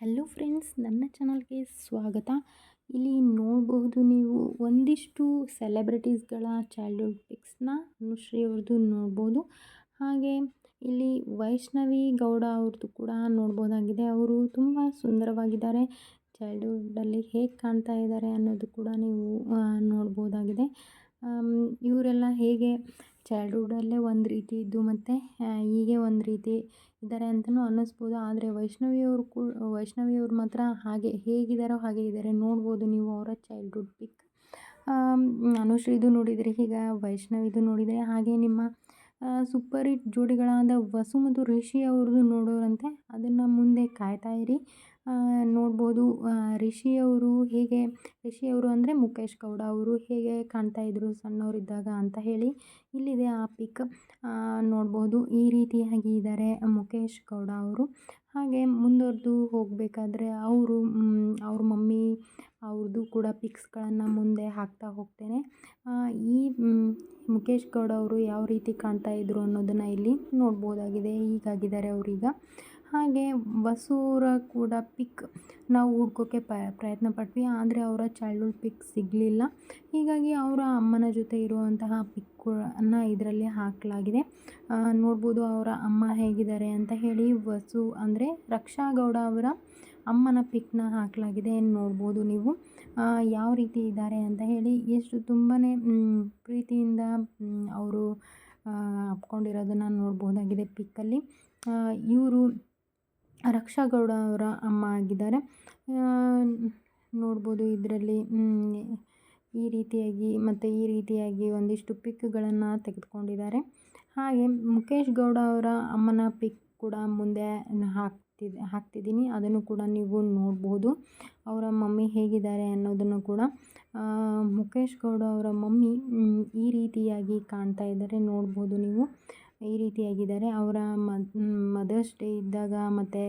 Hello friends, ನನ್ನ ಚಾನಲ್ಗೆ ಸ್ವಾಗತ. ಇಲ್ಲಿ ನೋಡಬಹುದು ನೀವು ಒಂದಿಷ್ಟು ಸೆಲೆಬ್ರಿಟೀಸ್ಗಳ ಚೈಲ್ಡ್ಹುಡ್ ಪಿಕ್ಸ್ನ ಅನುಶ್ರೀ ಅವ್ರದ್ದು ನೋಡ್ಬೋದು. ಹಾಗೆ ಇಲ್ಲಿ ವೈಷ್ಣವಿ ಗೌಡ ಅವ್ರದ್ದು ಕೂಡ ನೋಡ್ಬೋದಾಗಿದೆ. ಅವರು ತುಂಬ ಸುಂದರವಾಗಿದ್ದಾರೆ. ಚೈಲ್ಡ್ಹುಡ್ಡಲ್ಲಿ ಹೇಗೆ ಕಾಣ್ತಾ ಇದ್ದಾರೆ ಅನ್ನೋದು ಕೂಡ ನೀವು ನೋಡ್ಬೋದಾಗಿದೆ. ಇವರೆಲ್ಲ ಹೇಗೆ ಚೈಲ್ಡ್ಹುಡ್ಡಲ್ಲೇ ಒಂದು ರೀತಿ ಇದ್ದು ಮತ್ತು ಹೀಗೆ ಒಂದು ರೀತಿ ಇದ್ದಾರೆ ಅಂತಲೂ ಅನ್ನಿಸ್ಬೋದು. ಆದರೆ ವೈಷ್ಣವಿಯವರು ಕೂ, ವೈಷ್ಣವಿಯವ್ರು ಮಾತ್ರ ಹಾಗೆ ಹೇಗಿದ್ದಾರೋ ಹಾಗೆ ಇದ್ದಾರೆ. ನೋಡ್ಬೋದು ನೀವು ಅವರ ಚೈಲ್ಡ್ಹುಡ್ ಪಿಕ್ ಅನುಶ್ರೀದು ನೋಡಿದರೆ, ಈಗ ವೈಷ್ಣವಿದು ನೋಡಿದರೆ ಹಾಗೆ ನಿಮ್ಮ ಸೂಪರ್ ಹಿಟ್ ಜೋಡಿಗಳಾದ ವಸು ಮತ್ತು ರಿಷಿ ಅವ್ರದ್ದು ನೋಡೋರಂತೆ. ಅದನ್ನು ಮುಂದೆ ಕಾಯ್ತಾ ಇರಿ. ನೋಡ್ಬೋದು ರಿಷಿ ಅವರು ಹೇಗೆ, ರಿಷಿ ಅವರು ಅಂದರೆ ಮುಖೇಶ್ ಗೌಡ ಅವರು ಹೇಗೆ ಕಾಣ್ತಾ ಇದ್ದರು ಸಣ್ಣವರಿದ್ದಾಗ ಅಂತ ಹೇಳಿ ಇಲ್ಲಿದೆ ಆ ಪಿಕ್. ನೋಡ್ಬೋದು, ಈ ರೀತಿಯಾಗಿ ಇದ್ದಾರೆ ಮುಖೇಶ್ ಗೌಡ ಅವರು. ಹಾಗೆ ಮುಂದುವರೆದು ಹೋಗಬೇಕಾದ್ರೆ ಅವರು ಅವ್ರ ಮಮ್ಮಿ ಅವ್ರದ್ದು ಕೂಡ ಪಿಕ್ಸ್ಗಳನ್ನು ಮುಂದೆ ಹಾಕ್ತಾ ಹೋಗ್ತೇನೆ. ಈ ಮುಖೇಶ್ ಗೌಡ ಅವರು ಯಾವ ರೀತಿ ಕಾಣ್ತಾ ಇದ್ದರು ಅನ್ನೋದನ್ನು ಇಲ್ಲಿ ನೋಡ್ಬೋದಾಗಿದೆ. ಹೀಗಾಗಿದ್ದಾರೆ ಅವರೀಗ. ಹಾಗೆ ವಸೂರ ಕೂಡ ಪಿಕ್ ನಾವು ಹುಡ್ಕೋಕ್ಕೆ ಪ್ರಯತ್ನ ಪಟ್ವಿ. ಆದರೆ ಅವರ ಚೈಲ್ಡ್ಹುಡ್ ಪಿಕ್ ಸಿಗಲಿಲ್ಲ. ಹೀಗಾಗಿ ಅವರ ಅಮ್ಮನ ಜೊತೆ ಇರುವಂತಹ ಪಿಕ್ಕನ್ನು ಇದರಲ್ಲಿ ಹಾಕಲಾಗಿದೆ. ನೋಡ್ಬೋದು ಅವರ ಅಮ್ಮ ಹೇಗಿದ್ದಾರೆ ಅಂತ ಹೇಳಿ ವಸು ಅಂದರೆ ರಕ್ಷಾ ಗೌಡ ಅವರ ಅಮ್ಮನ ಪಿಕ್ನ ಹಾಕಲಾಗಿದೆ ನೋಡ್ಬೋದು ನೀವು. ಯಾವ ರೀತಿ ಇದ್ದಾರೆ ಅಂತ ಹೇಳಿ ಎಷ್ಟು ತುಂಬಾ ಪ್ರೀತಿಯಿಂದ ಅವರು ಅಪ್ಕೊಂಡಿರೋದನ್ನು ನೋಡ್ಬೋದಾಗಿದೆ ಪಿಕ್ಕಲ್ಲಿ ಇವರು ರಕ್ಷಾ ಗೌಡ ಅವರ ಅಮ್ಮ ಆಗಿದ್ದಾರೆ. ನೋಡ್ಬೋದು ಇದರಲ್ಲಿ ಈ ರೀತಿಯಾಗಿ ಮತ್ತು ಈ ರೀತಿಯಾಗಿ ಒಂದಿಷ್ಟು ಪಿಕ್ಗಳನ್ನು ತೆಗೆದುಕೊಂಡಿದ್ದಾರೆ. ಹಾಗೆ ಮುಖೇಶ್ ಗೌಡ ಅವರ ಅಮ್ಮನ ಪಿಕ್ ಕೂಡ ಮುಂದೆ ಹಾಕ್ತಿದ್ದೆ ಹಾಕ್ತಿದ್ದೀನಿ. ಅದನ್ನು ಕೂಡ ನೀವು ನೋಡ್ಬೋದು. ಅವರ ಮಮ್ಮಿ ಹೇಗಿದ್ದಾರೆ ಅನ್ನೋದನ್ನು ಕೂಡ ಮುಖೇಶ್ ಗೌಡ ಅವರ ಮಮ್ಮಿ ಈ ರೀತಿಯಾಗಿ ಕಾಣ್ತಾ ಇದ್ದಾರೆ. ನೋಡ್ಬೋದು ನೀವು. ಈ ರೀತಿಯಾಗಿದ್ದಾರೆ. ಅವರ ಮದರ್ಸ್ ಡೇ ಇದ್ದಾಗ ಮತ್ತು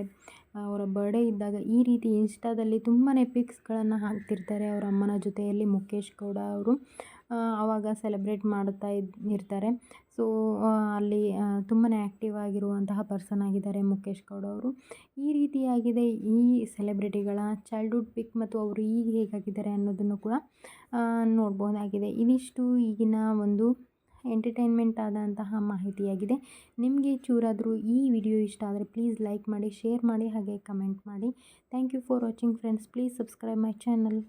ಅವರ ಬರ್ಡೇ ಇದ್ದಾಗ ಈ ರೀತಿ ಇನ್ಸ್ಟಾದಲ್ಲಿ ತುಂಬಾ ಪಿಕ್ಸ್ಗಳನ್ನು ಹಾಕ್ತಿರ್ತಾರೆ. ಅವರ ಅಮ್ಮನ ಜೊತೆಯಲ್ಲಿ ಮುಖೇಶ್ ಗೌಡ ಅವರು ಆವಾಗ ಸೆಲೆಬ್ರೇಟ್ ಮಾಡುತ್ತಾ ಇದ್, ಇರ್ತಾರೆ. ಸೊ ಅಲ್ಲಿ ತುಂಬಾ ಆ್ಯಕ್ಟಿವ್ ಆಗಿರುವಂತಹ ಪರ್ಸನ್ ಆಗಿದ್ದಾರೆ ಮುಖೇಶ್ ಗೌಡ ಅವರು. ಈ ರೀತಿಯಾಗಿದೆ ಈ ಸೆಲೆಬ್ರಿಟಿಗಳ ಚೈಲ್ಡ್ಹುಡ್ ಪಿಕ್ ಮತ್ತು ಅವರು ಈಗ ಹೇಗಾಗಿದ್ದಾರೆ ಅನ್ನೋದನ್ನು ಕೂಡ ನೋಡ್ಬೋದಾಗಿದೆ. ಇದಿಷ್ಟು ಈಗಿನ ಒಂದು ಎಂಟರ್ಟೈನ್ಮೆಂಟ್ ಆದಂತಹ ಮಾಹಿತಿಯಾಗಿದೆ. ನಿಮಗೆ ಚೂರಾದರೂ ಈ ವಿಡಿಯೋ ಇಷ್ಟ ಆದರೆ ಪ್ಲೀಸ್ ಲೈಕ್ ಮಾಡಿ ಶೇರ್ ಮಾಡಿ, ಹಾಗೆ ಕಮೆಂಟ್ ಮಾಡಿ. Thank you for watching friends please subscribe my channel